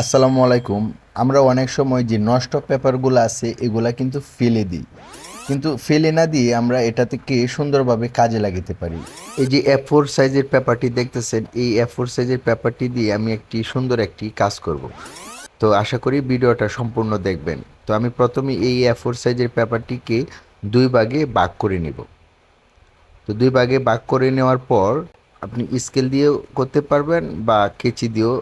আসসালামু আলাইকুম। আমরা অনেক সময় যে নষ্ট পেপারগুলো আছে, এগুলা কিন্তু ফেলে দিই। কিন্তু ফেলে না দিয়ে আমরা এটা থেকে সুন্দরভাবে কাজে লাগাতে পারি। এই যে এ ফোর সাইজের পেপারটি দেখতেছেন, এই এ ফোর সাইজের পেপারটি দিয়ে আমি একটি সুন্দর একটি কাজ করব। তো আশা করি ভিডিওটা সম্পূর্ণ দেখবেন। তো আমি প্রথমে এই এ ফোর সাইজের পেপারটিকে দুই ভাগে ভাগ করে নিব। তো দুই ভাগে ভাগ করে নেওয়ার পর আপনি স্কেল দিয়েও করতে পারবেন বা কেচি দিয়েও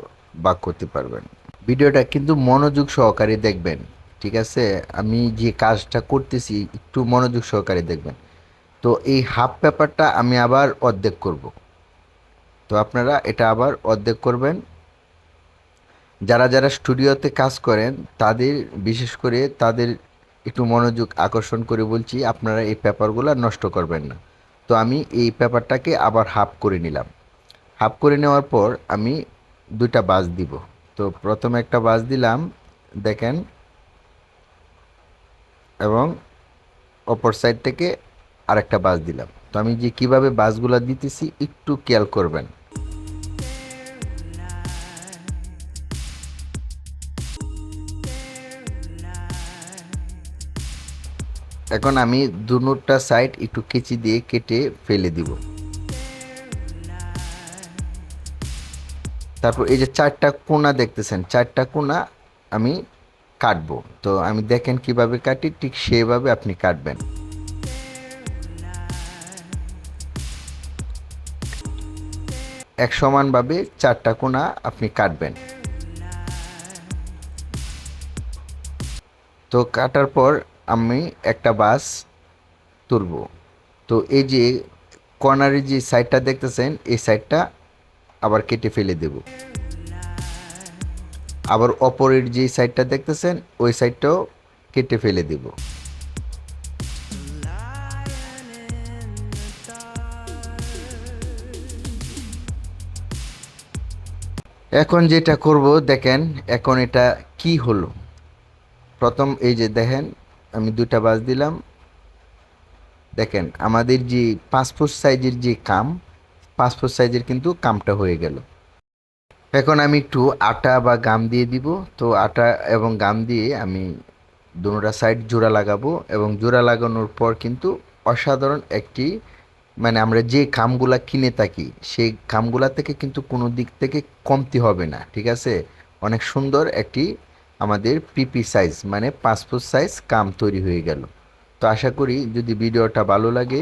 ভাগ করতে পারবেন। ভিডিওটা কিন্তু মনোযোগ সহকারে দেখবেন, ঠিক আছে? আমি যে কাজটা করতেছি, একটু মনোযোগ সহকারে দেখবেন। তো এই হাফ পেপারটা আমি আবার অর্ধেক করব। তো আপনারা এটা আবার অর্ধেক করবেন। যারা যারা স্টুডিওতে কাজ করেন, তাদের, বিশেষ করে তাদের একটু মনোযোগ আকর্ষণ করে বলছি, আপনারা এই পেপারগুলো নষ্ট করবেন না। তো আমি এই পেপারটাকে আবার হাফ করে নিলাম। হাফ করে নেওয়ার পর আমি দুইটা বাস দিব। তো প্রথমে একটা বাস দিলাম, দেখেন, এবং অপর সাইড থেকে আরেকটা বাস দিলাম। তো আমি যে কীভাবে বাসগুলো দিতেছি একটু খেয়াল করবেন। এখন আমি দুটা সাইড একটু কেচি দিয়ে কেটে ফেলে দিব। তারপর এই যে চারটা কোনা দেখতেছেন, চারটা কোনা আমি কাটবো। তো আমি দেখেন কীভাবে কাটি, ঠিক সেভাবে আপনি কাটবেন। এক সমানভাবে চারটা কোনা আপনি কাটবেন। তো কাটার পর আমি একটা বাস তুলব। তো এই যে কর্নারের যে সাইডটা দেখতেছেন, এই সাইডটা আবার কেটে ফেলে দেব। আবার অপরের যে সাইডটা দেখতেছেন, ওই সাইডটাও কেটে ফেলে দেব। এখন যেটা করব, দেখেন এখন এটা কি হলো। প্রথম এই যে দেখেন, আমি দুটা বাস দিলাম। দেখেন, আমাদের যে পাসপোর্ট সাইজের যে কাম পাসপোর্ট সাইজের কিন্তু কামটা হয়ে গেল। এখন আমি একটু আটা বা গাম দিয়ে দিব। তো আটা এবং গাম দিয়ে আমি দুটা সাইড জোড়া লাগাবো এবং জোড়া লাগানোর পর কিন্তু অসাধারণ একটি মানে আমরা যে কামগুলা কিনে থাকি, সেই কামগুলা থেকে কিন্তু কোনো দিক থেকে কমতি হবে না, ঠিক আছে? অনেক সুন্দর একটি আমাদের পিপি সাইজ মানে পাসপোর্ট সাইজ কাম তৈরি হয়ে গেল। তো আশা করি যদি ভিডিওটা ভালো লাগে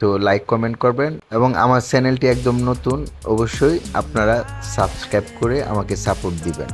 তো লাইক কমেন্ট করবেন এবং আমার চ্যানেলটি একদম নতুন, অবশ্যই আপনারা সাবস্ক্রাইব করে আমাকে সাপোর্ট দিবেন।